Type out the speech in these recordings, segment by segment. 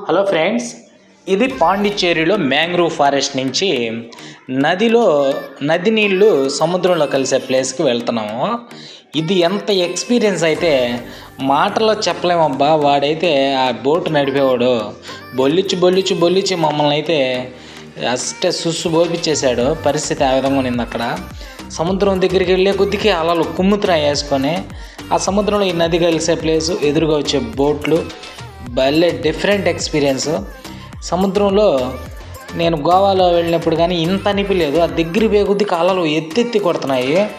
Hello friends ఇది పాండిచ్చేరిలో mangrove forest నుంచి నదిలో నది నీళ్ళు సముద్రంలో కలిసే ప్లేస్కి వెళ్తున్నాము. ఇది ఎంత ఎక్స్పీరియన్స్ అయితే మాటల్లో చెప్పలేమబ్బా వాడైతే ఆ బోట్ నడిపేవాడు. బొల్లిచ్చి బొల్లిచ్చి బొల్లిచ్చి మమ్మల్ని అయితే అస్తే సుస్సు బోపిచ్చేశాడు పరిస్థితి ఆ విధంగా ఉంది అక్కడ. సముద్రం దగ్గరికి వెళ్ళే కొద్దికి అలలు కుమ్ముతున్నాయి వేసుకొని ఆ సముద్రంలో ఈ నది కలిసే ప్లేసు ఎదురుగా వచ్చే బోట్లు భలే డిఫరెంట్ ఎక్స్పీరియన్స్ సముద్రంలో నేను గోవాలో వెళ్ళినప్పుడు కానీ ఇంత అనిపించలేదు ఆ దగ్గర పోయే కాలాలు ఎత్తెత్తి కొడుతున్నాయి.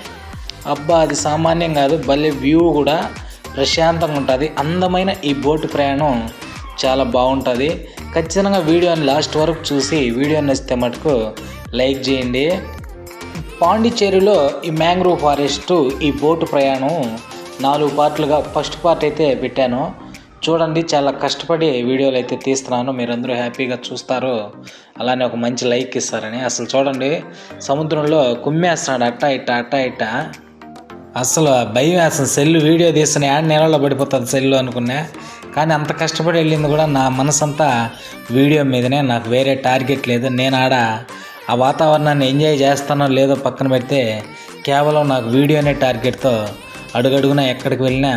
అబ్బా అది సామాన్యం కాదు. భలే వ్యూ కూడా. ప్రశాంతంగా ఉంటుంది. అందమైన ఈ బోటు ప్రయాణం చాలా బాగుంటుంది. ఖచ్చితంగా వీడియోని లాస్ట్ వరకు చూసి వీడియో నచ్చితే మటుకు లైక్ చేయండి. పాండిచ్చేరిలో ఈ మ్యాంగ్రోవ్ ఫారెస్ట్ ఈ బోటు ప్రయాణం నాలుగు పార్ట్లుగా ఫస్ట్ పార్ట్ అయితే పెట్టాను. చూడండి చాలా కష్టపడి వీడియోలు అయితే తీస్తున్నాను. మీరందరూ హ్యాపీగా చూస్తారు. అలానే ఒక మంచి లైక్ ఇస్తారని. అసలు చూడండి సముద్రంలో కుమ్మేస్తున్నాడు. అట్ట ఇట్ట అట్ట ఇట్ట. అసలు భయం వేస్తుంది సెల్లు వీడియో తీస్తున్న యాడ్ నెలలో పడిపోతుంది సెల్లు అనుకున్నా. కానీ అంత కష్టపడి వెళ్ళింది కూడా నా మనసంతా వీడియో మీదనే. నాకు వేరే టార్గెట్ లేదు. నేను ఆడ ఆ వాతావరణాన్ని ఎంజాయ్ చేస్తానో లేదో పక్కన పెడితే కేవలం నాకు వీడియోనే టార్గెట్తో అడుగడుగునా ఎక్కడికి వెళ్ళినా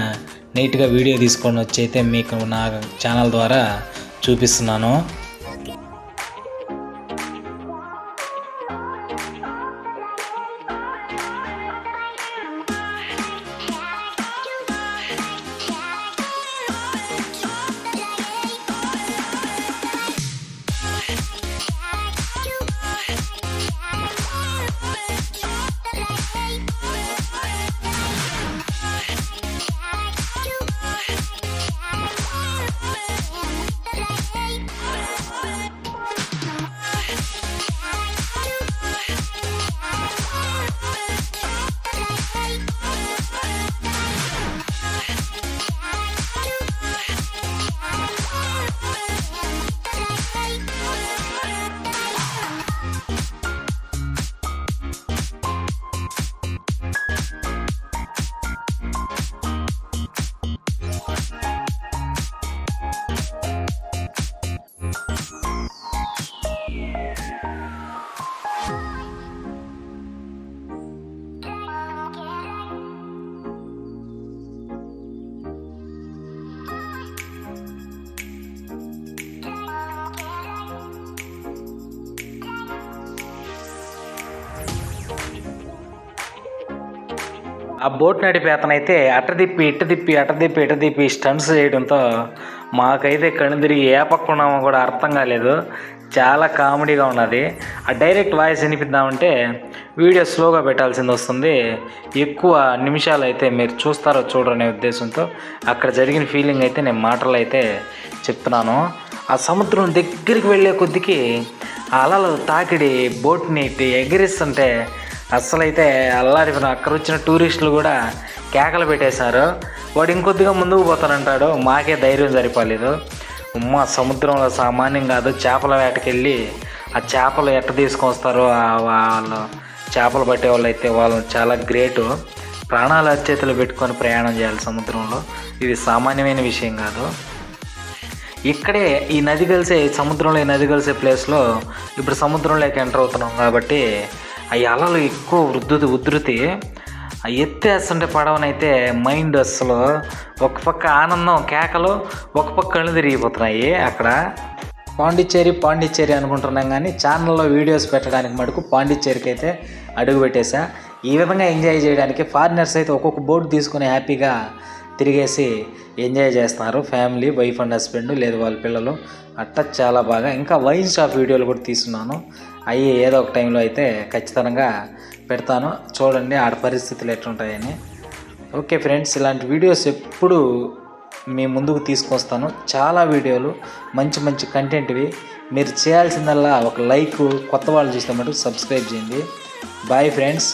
నీట్గా వీడియో తీసుకొని వచ్చి అయితే మీకు నా ఛానల్ ద్వారా చూపిస్తున్నాను. ఆ బోట్ నడిపే అతనైతే అట్ట తిప్పి ఇట్ట తిప్పి అట్ట తిప్పి ఇట్ట తిప్పి స్టంట్స్ చేయడంతో మాకైతే కళ్ళు తిరిగి ఏ పక్క కూడా అర్థం కాలేదు. చాలా కామెడీగా ఉన్నది. ఆ డైరెక్ట్ వాయిస్ వినిపిద్దామంటే వీడియో స్లోగా పెట్టాల్సింది వస్తుంది. ఎక్కువ నిమిషాలు అయితే మీరు చూస్తారో చూడరనే ఉద్దేశంతో అక్కడ జరిగిన ఫీలింగ్ అయితే నేను మాటలు అయితే చెప్తున్నాను. ఆ సముద్రం దగ్గరికి వెళ్ళే కొద్దికి ఆ అలలు తాకిడి బోట్ని ఎగిరిస్తుంటే అస్సలైతే అల్లాడిపోయిన అక్కడ వచ్చిన టూరిస్టులు కూడా కేకలు పెట్టేశారు. వాడు ఇంకొద్దిగా ముందుకు పోతానంటాడు. మాకే ధైర్యం సరిపోలేదు. ఉమ్మ సముద్రంలో సామాన్యం కాదు చేపల వేటకెళ్ళి ఆ చేపలు ఎట్ట తీసుకొస్తారో? వాళ్ళు చేపలు పట్టే వాళ్ళు అయితే వాళ్ళు చాలా గ్రేటు. ప్రాణాలు అత్యతలు పెట్టుకొని ప్రయాణం చేయాలి సముద్రంలో. ఇది సామాన్యమైన విషయం కాదు. ఇక్కడే ఈ నది కలిసే సముద్రంలో ఈ నది కలిసే ప్లేస్లో ఇప్పుడు సముద్రంలోకి ఎంటర్ అవుతున్నాం కాబట్టి ఆ అలలు ఎక్కువ వృద్ధి ఉధృతి ఆ ఎత్తేస్తుంటే పడవనైతే మైండ్ అసలు. ఒక పక్క ఆనందం కేకలు ఒక పక్క కళ్ళు తిరిగిపోతున్నాయి అక్కడ. పాండిచ్చేరి పాండిచ్చేరి అనుకుంటున్నాం కానీ ఛానల్లో వీడియోస్ పెట్టడానికి మటుకు పాండిచ్చేరికి అయితే అడుగు పెట్టేశా. ఈ విధంగా ఎంజాయ్ చేయడానికి ఫారినర్స్ అయితే ఒక్కొక్క బోట్ తీసుకుని హ్యాపీగా తిరిగేసి ఎంజాయ్ చేస్తున్నారు. ఫ్యామిలీ వైఫ్ అండ్ హస్బెండ్ లేదు వాళ్ళ పిల్లలు. అట్ట చాలా బాగా. ఇంకా వైన్ షాప్ వీడియోలు కూడా తీస్తున్నాను. అవి ఏదో ఒక టైంలో అయితే ఖచ్చితంగా పెడతాను. చూడండి ఆడ పరిస్థితులు ఎట్లుంటాయని. ఓకే ఫ్రెండ్స్ ఇలాంటి వీడియోస్ ఎప్పుడు మీ ముందుకు తీసుకొస్తాను. చాలా వీడియోలు మంచి మంచి కంటెంట్వి. మీరు చేయాల్సిందల్లా ఒక లైక్ కొత్త వాళ్ళు చూసినప్పుడు సబ్స్క్రైబ్ చేయండి. Bye friends.